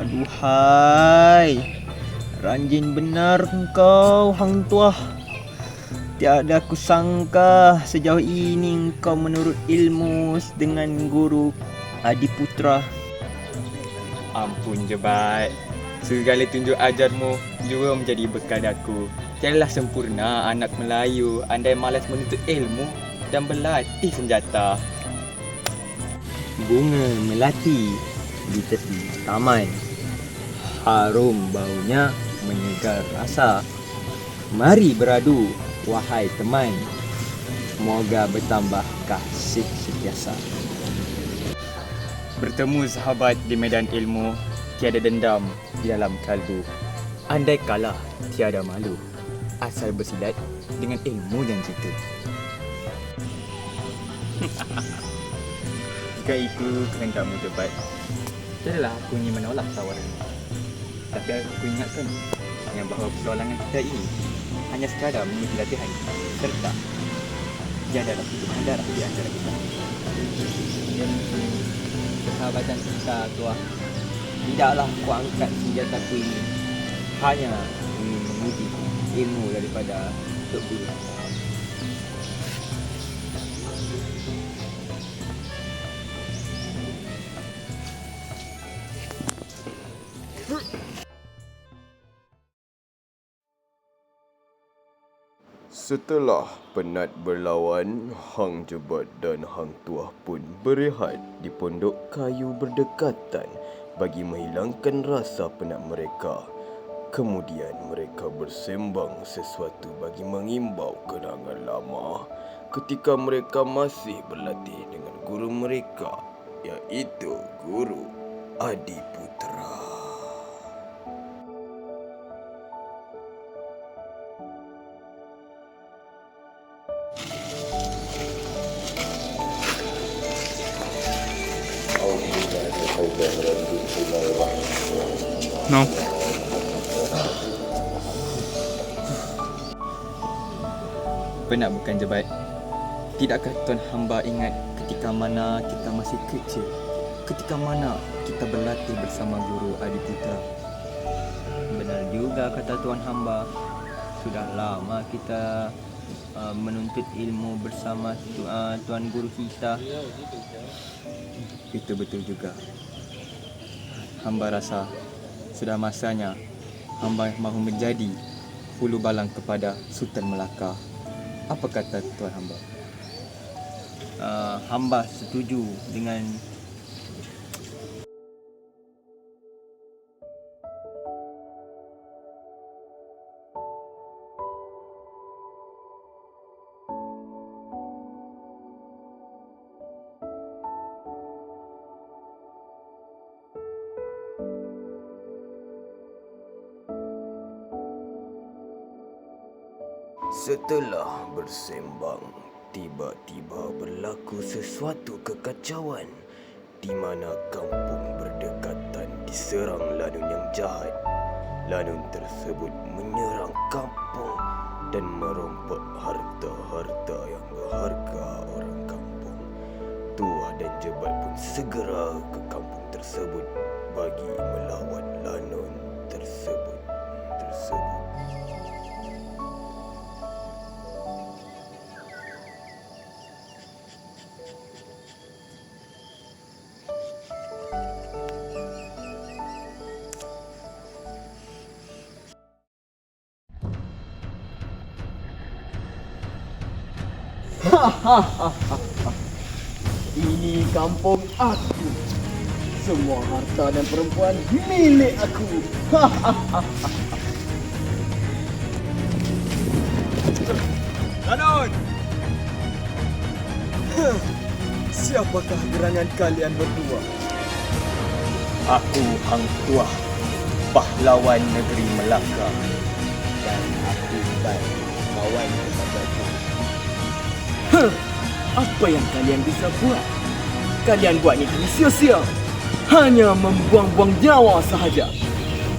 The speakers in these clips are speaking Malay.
Aduhai Ranjin benar engkau Hang Tuah. Tiada aku sangka sejauh ini kau menurut ilmu dengan guru Adiputra. Ampun je Bat Segala tunjuk ajarmu juga menjadi bekal aku. Tiadalah sempurna anak Melayu. Andai malas menuntut ilmu dan berlatih senjata. Bunga melati di tepi taman. Harum baunya menyegar rasa. Mari beradu, wahai teman. Semoga bertambah kasih sentiasa. Bertemu sahabat di medan ilmu Tiada dendam di dalam kalbu Andai kalah tiada malu Asal bersilat dengan ilmu dan cerita Jika itu kehendakmu debat Tiadalah aku ingin menolak tawaran Tapi aku ingatkan Yang bahawa persoalan kita ini Hanya sekadar mengikuti latihan Serta Tiadalah hubungan darah di antara kita Persahabatan kita tuah. Tidaklah aku angkat senjata ku ini hanya ingin menguji ilmu daripada Tok Guru. Setelah penat berlawan, Hang Jebat dan Hang Tuah pun berehat di pondok kayu berdekatan bagi menghilangkan rasa penat mereka. Kemudian mereka bersembang sesuatu bagi mengimbau kenangan lama ketika mereka masih berlatih dengan guru mereka iaitu Guru Adiputra. No Penat bukan jebat? Tidakkah Tuan Hamba ingat ketika mana kita masih kecil? Ketika mana kita berlatih bersama guru Adiputra? Benar juga kata Tuan Hamba. Sudah lama kita uh, menuntut ilmu bersama tu, uh, Tuan Guru kita. Itu betul juga. Hamba rasa sudah masanya hamba mahu menjadi hulu balang kepada Sultan Melaka. Apa kata Tuan Hamba? Uh, hamba setuju dengan Setelah bersembang, tiba-tiba berlaku sesuatu kekacauan di mana kampung berdekatan diserang lanun yang jahat. Lanun tersebut menyerang kampung dan merompak harta-harta yang berharga orang kampung. Tuah dan Jebat pun segera ke kampung tersebut bagi melawan lanun tersebut. Tersebut. Ini kampung aku. Semua harta dan perempuan milik aku. Lanun! Siapakah gerangan kalian berdua? Aku Hang Tuah, pahlawan negeri Melaka. Dan aku Ban, kawan kepada Apa yang kalian bisa buat? Kalian buat ni sia-sia. Hanya membuang-buang nyawa sahaja.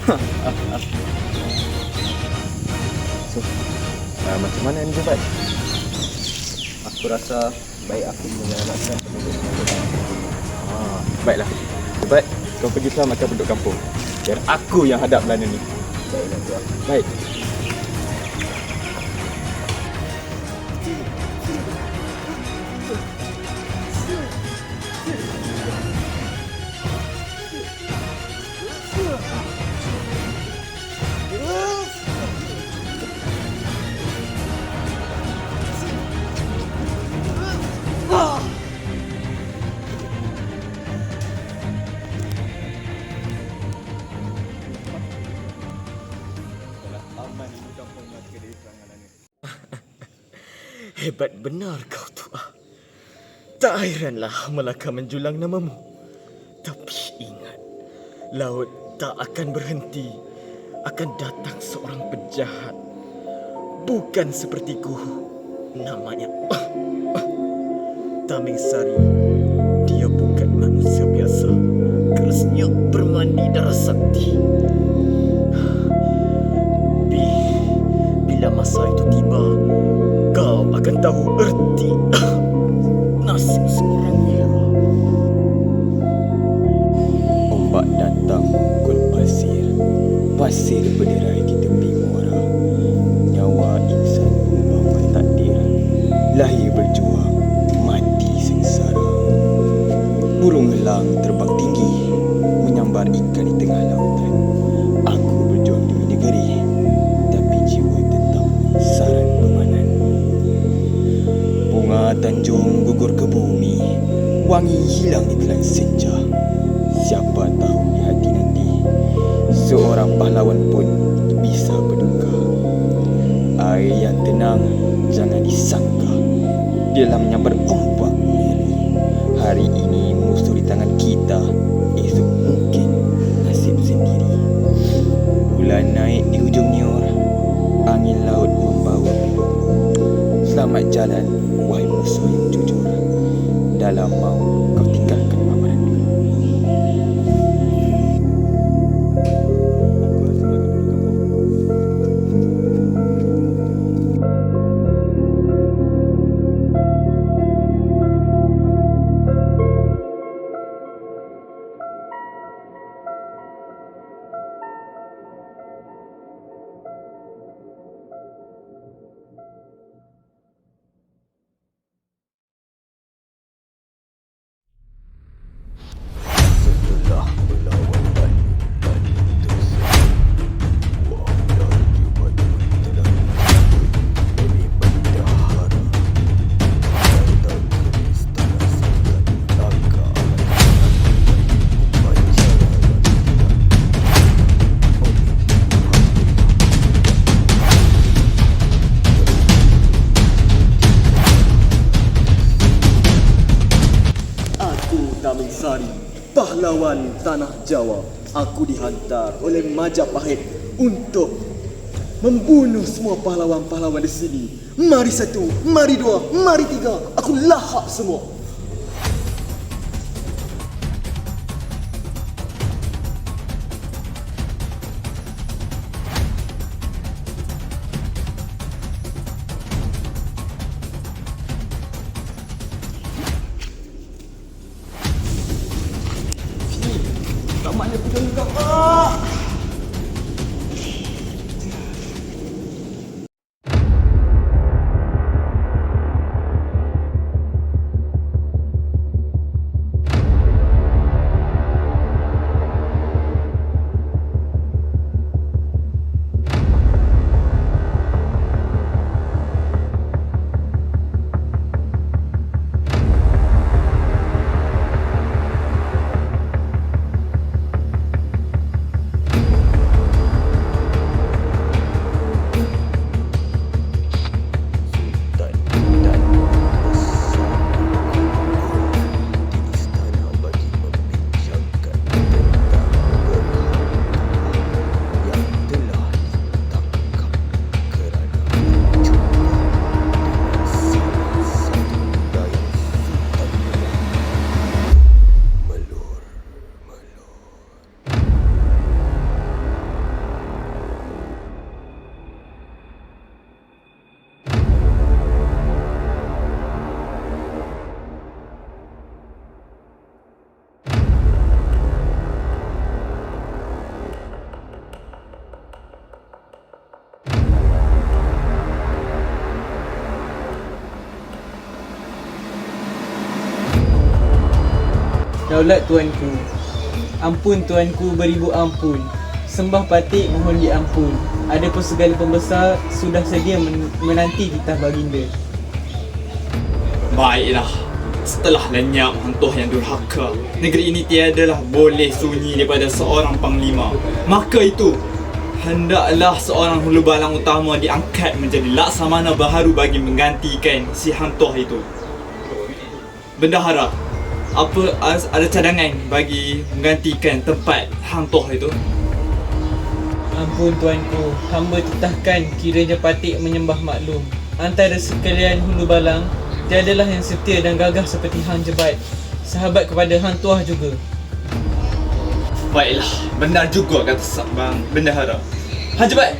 Uh, macam mana ni Jebat? Aku rasa baik aku menyelamatkan penduduk kampung. Ah, baiklah. Jebat, kau pergi selamatkan penduduk kampung. Biar aku yang hadap belanda ni. Baiklah tuan. Baik. Hebat benar kau Tuah. Tak hairanlah Melaka menjulang namamu. Tapi ingat, laut tak akan berhenti. Akan datang seorang penjahat. Bukan sepertiku. Namanya Taming Sari. Dia bukan manusia biasa. Kerasnya bermandi darah sakti. Dia tanah Jawa. Aku dihantar oleh Majapahit untuk membunuh semua pahlawan-pahlawan di sini. Mari satu, mari dua, mari tiga. Aku lahap semua. Tak mana aku dengar. Ah! dan Daulat tuanku Ampun tuanku beribu ampun Sembah patik mohon diampun Adapun segala pembesar Sudah sedia men- menanti titah baginda Baiklah. Setelah lenyap hantu yang durhaka, negeri ini tiadalah boleh sunyi daripada seorang panglima. Maka itu, hendaklah seorang hulu balang utama diangkat menjadi laksamana baharu bagi menggantikan si hantu itu. Bendahara, apa ada cadangan bagi menggantikan tempat hantu itu? Ampun tuanku Hamba titahkan kiranya patik menyembah maklum Antara sekalian hulu balang Tiadalah yang setia dan gagah seperti Hang Jebat Sahabat kepada Hang Tuah juga Baiklah, benar juga kata Sabang Bendahara. Hajibat,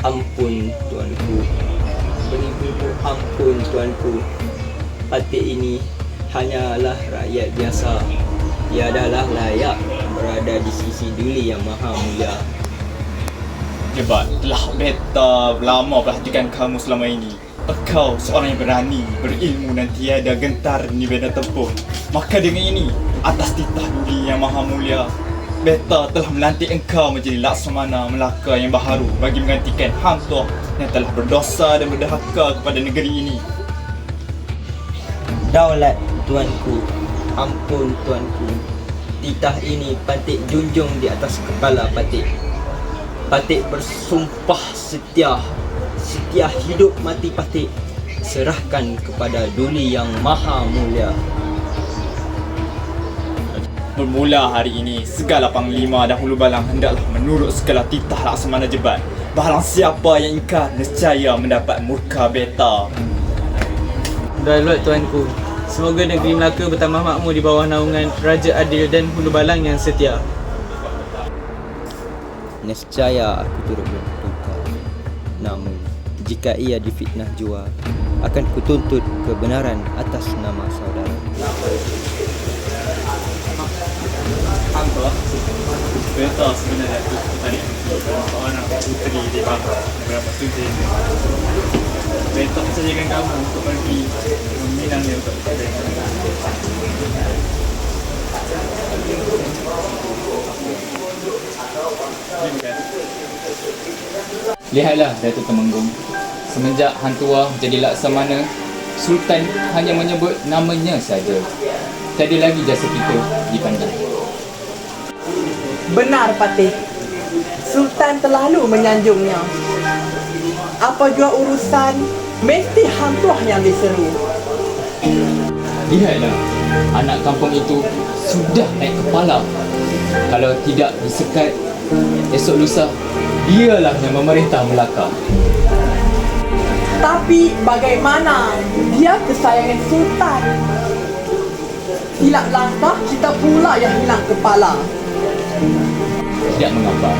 Ampun tuanku Beribu ampun tuanku Patik ini hanyalah rakyat biasa Ia adalah layak berada di sisi Duli yang maha mulia Jebat, telah beta lama perhatikan kamu selama ini. Engkau seorang yang berani, berilmu dan tiada gentar di medan tempur. Maka dengan ini, atas titah duri yang maha mulia, beta telah melantik engkau menjadi laksamana Melaka yang baharu bagi menggantikan Hang Tuah yang telah berdosa dan berdahaka kepada negeri ini. Daulat tuanku Ampun tuanku. Titah ini patik junjung di atas kepala patik Patik bersumpah setia. Setia hidup mati patik Serahkan kepada Duli yang maha mulia Bermula hari ini, segala panglima dan hulu balang hendaklah menurut segala titah laksamana jebat. Bahalang siapa yang ingkar, nescaya mendapat murka beta. Daulat tuanku. Semoga negeri Melaka bertambah makmur di bawah naungan Raja Adil dan Hulu Balang yang setia. Nescaya aku turut berduka Namun jika ia difitnah jua Akan kutuntut kebenaran atas nama saudara Hampa Beta sebenarnya tu tadi. Seorang puteri di bawah Beberapa studi Beta percayakan kamu untuk pergi Meminang dia untuk Lihatlah Datuk Temenggung. Semenjak Hantua jadi laksamana Sultan hanya menyebut namanya saja. Tiada lagi jasa kita dipandang Benar Patih. Sultan terlalu menyanjungnya. Apa jua urusan, mesti hantuah yang diseru. Lihatlah, anak kampung itu sudah naik kepala. Kalau tidak disekat, esok lusa, dialah yang memerintah Melaka. Tapi bagaimana? Dia kesayangan Sultan. Silap langkah, kita pula yang hilang kepala. Tidak mengapa,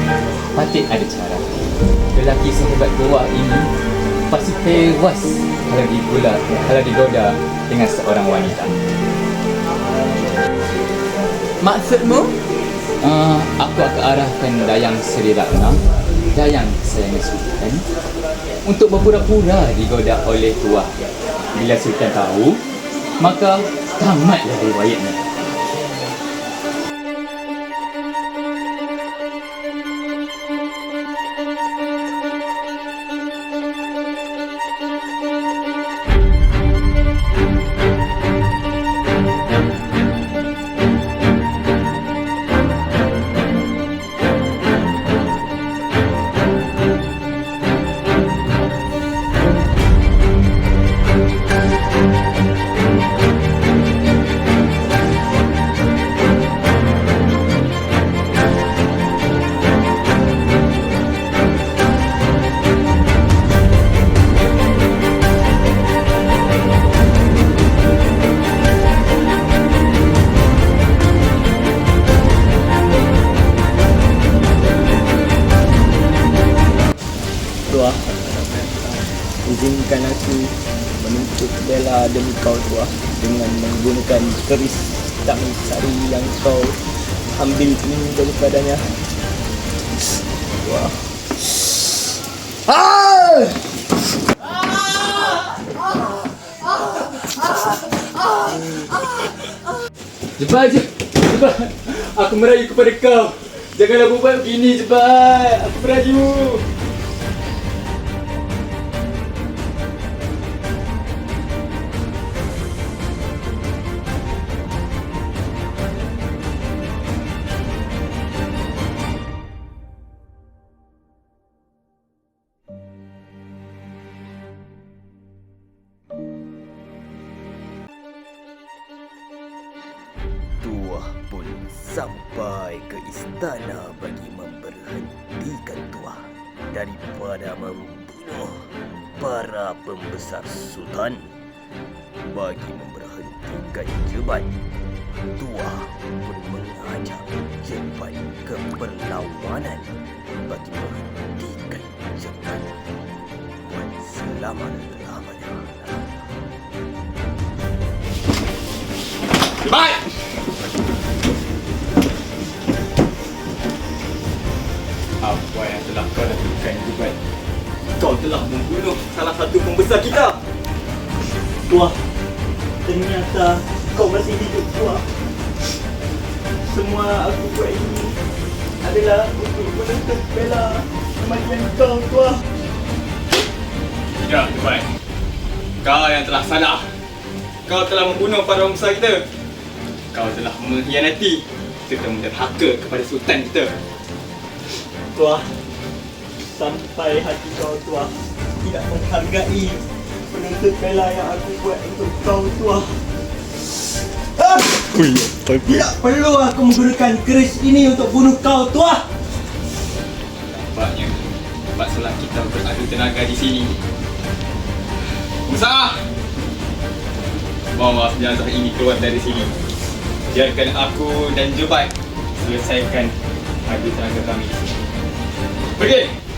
Patik ada cara. Lelaki sehebat gua ini pasti tewas kalau digula, kalau digoda dengan seorang wanita. Maksudmu? Uh, aku akan arahkan Dayang Seri Ratna, Dayang kesayangan Sultan, untuk berpura-pura digoda oleh tuah. Bila Sultan tahu, maka tamatlah riwayatnya. Keris tang sari yang kau ambil ini daripadanya Tuah Jebat je, jebat. Aku merayu kepada kau. Janganlah buat begini, jebat. Aku merayu. Telah membunuh salah satu pembesar kita Tuah Ternyata kau masih hidup tuah Semua aku buat ini adalah untuk menuntut bela kematian kau tuah Tidak, jebat. Kau yang telah salah. Kau telah membunuh para orang besar kita. Kau telah mengkhianati serta menderhaka kepada sultan kita. Tuah Sampai hati kau tuah Tidak menghargai Penuntut bela yang aku buat untuk kau tuah ah! Tidak perlu aku menggunakan keris ini untuk bunuh kau tuah Nampaknya tempat solat kita beradu tenaga di sini. Musa! Bawa jenazah ini keluar dari sini. Biarkan aku dan Jebat selesaikan adu tenaga kami. Pergi!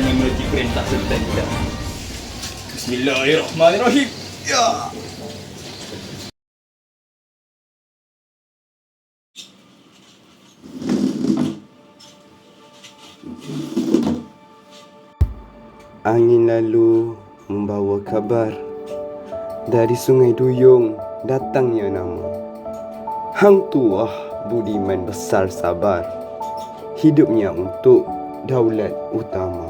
Hanya menuruti perintah sultan kita. Bismillahirrahmanirrahim. Ya. Angin lalu membawa kabar Dari sungai Duyung datangnya nama Hang Tuah budiman besar sabar Hidupnya untuk daulat utama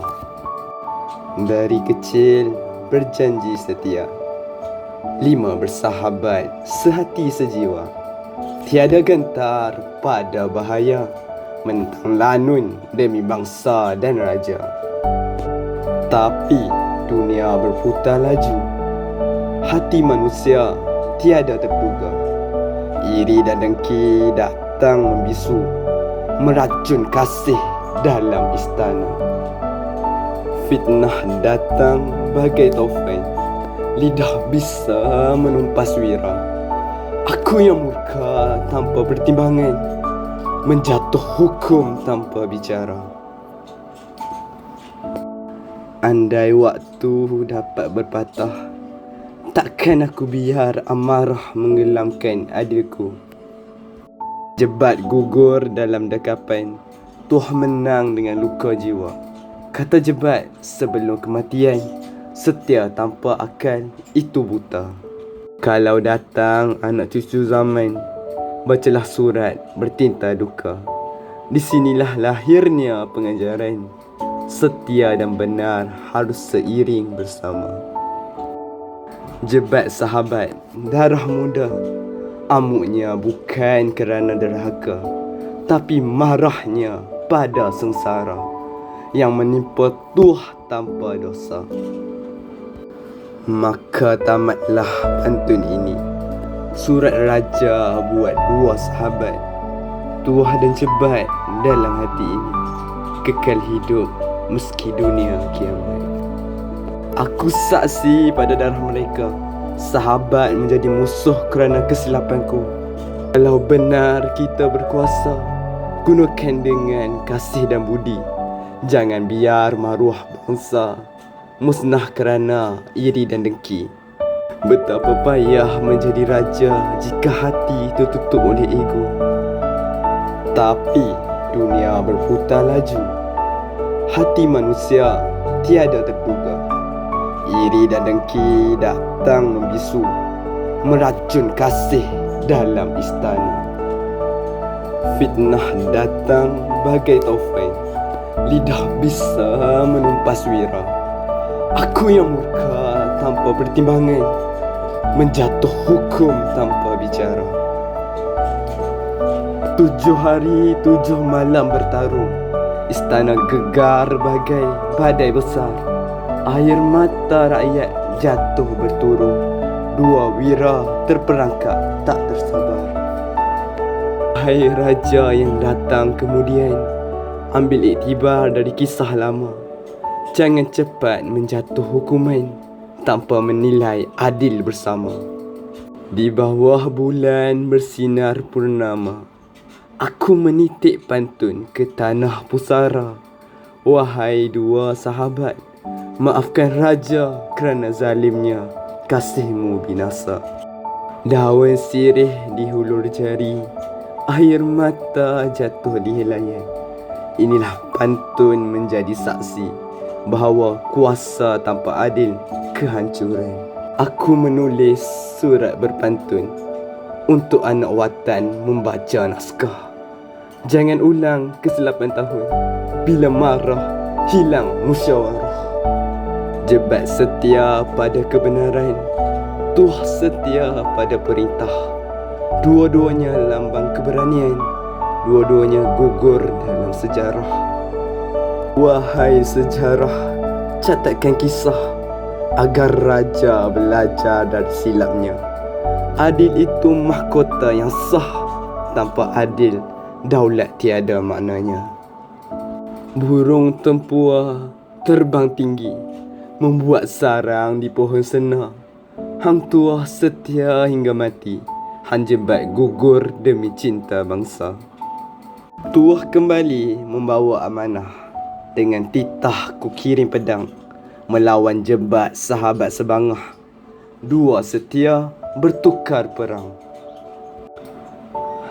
Dari kecil berjanji setia. Lima bersahabat sehati sejiwa. Tiada gentar pada bahaya. Mentang lanun demi bangsa dan raja. Tapi dunia berputar laju. Hati manusia tiada terduga. Iri dan dengki datang membisu Meracun kasih dalam istana Fitnah datang bagai taufan Lidah bisa menumpas wira. Aku yang murka tanpa pertimbangan. Menjatuh hukum tanpa bicara. Andai waktu dapat berpatah Takkan aku biar amarah menggelamkan adilku Jebat gugur dalam dekapan Tuah menang dengan luka jiwa Kata jebat sebelum kematian Setia tanpa akal itu buta Kalau datang anak cucu zaman Bacalah surat bertinta duka Di sinilah lahirnya pengajaran setia dan benar harus seiring bersama. Jebat sahabat, darah muda. Amuknya bukan kerana derhaka, tapi marahnya pada sengsara yang menimpa tuah tanpa dosa. Maka tamatlah pantun ini. Surat raja buat dua sahabat. Tuah dan jebat dalam hati ini. Kekal hidup meski dunia kiamat. Aku saksi pada darah mereka. Sahabat menjadi musuh kerana kesilapanku. Kalau benar kita berkuasa, gunakan dengan kasih dan budi. Jangan biar maruah bangsa musnah kerana iri dan dengki. Betapa payah menjadi raja jika hati tertutup oleh ego. Tapi dunia berputar laju hati manusia tiada terduga. Iri dan dengki datang membisu, meracun kasih dalam istana. Fitnah datang bagai taufan, lidah bisa menumpas wira. Aku yang murka tanpa pertimbangan, menjatuh hukum tanpa bicara. Tujuh hari, tujuh malam bertarung. Istana gegar bagai badai besar. Air mata rakyat jatuh berturung. Dua wira terperangkap tak tersabar. Hai raja yang datang kemudian Ambil iktibar dari kisah lama. Jangan cepat menjatuh hukuman Tanpa menilai adil bersama. Di bawah bulan bersinar purnama Aku menitik pantun ke tanah pusara. Wahai dua sahabat Maafkan raja kerana zalimnya Kasihmu binasa. Daun sirih di hulur jari Air mata jatuh di helaian Inilah pantun menjadi saksi Bahawa kuasa tanpa adil kehancuran. Aku menulis surat berpantun Untuk anak watan membaca naskah. Jangan ulang kesilapan tahun Bila marah hilang musyawarah. Jebat setia pada kebenaran Tuah setia pada perintah. Dua-duanya lambang keberanian Dua-duanya gugur dalam sejarah Wahai sejarah Catatkan kisah Agar raja belajar dari silapnya Adil itu mahkota yang sah Tanpa adil daulat tiada maknanya. Burung tempua terbang tinggi, membuat sarang di pohon senar. Hang tuah setia hingga mati, Han jebat gugur demi cinta bangsa. Tuah kembali membawa amanah. Dengan titah ku kirim pedang. melawan jebat sahabat sebangah. Dua setia bertukar perang.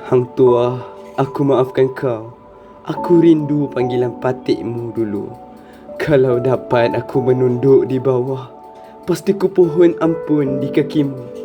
Hang tua, aku maafkan kau. Aku rindu panggilan patikmu dulu. Kalau dapat aku menunduk di bawah, pasti ku pohon ampun di kakimu.